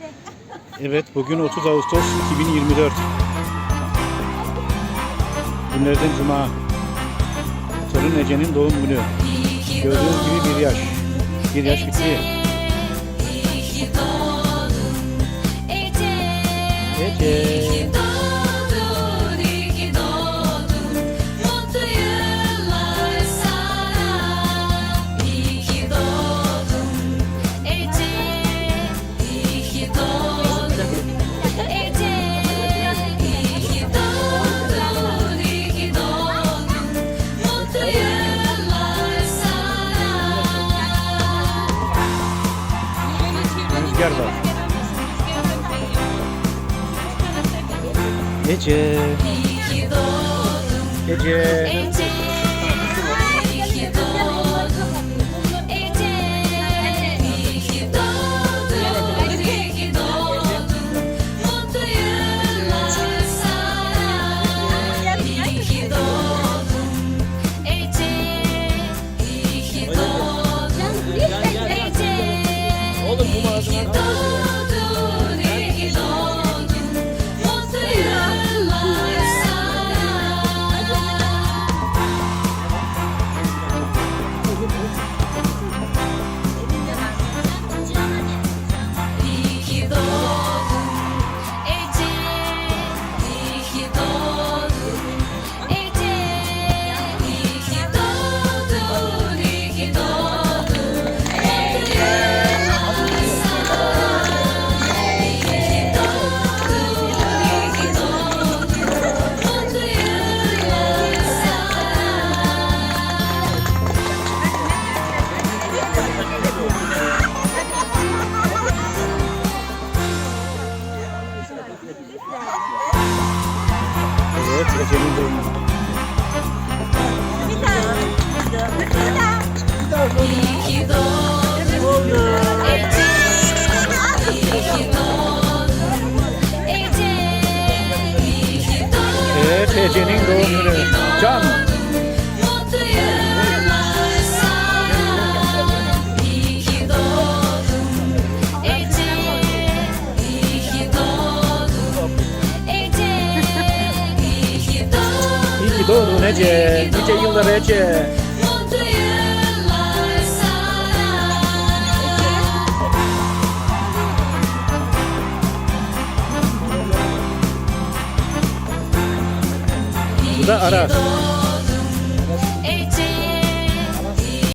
Evet bugün 30 Ağustos 2024. Günlerden Cuma. Torun Ece'nin doğum günü. Gördüğünüz gibi bir yaş. Bir yaş bitti. Rüzgar var. Ece. İyi ki Ece'nin doğdun. Evet Ece'nin doğum günü. Can. Ki doğdun Ece. Nice yıllar Ece. Bu da Aras. doğdun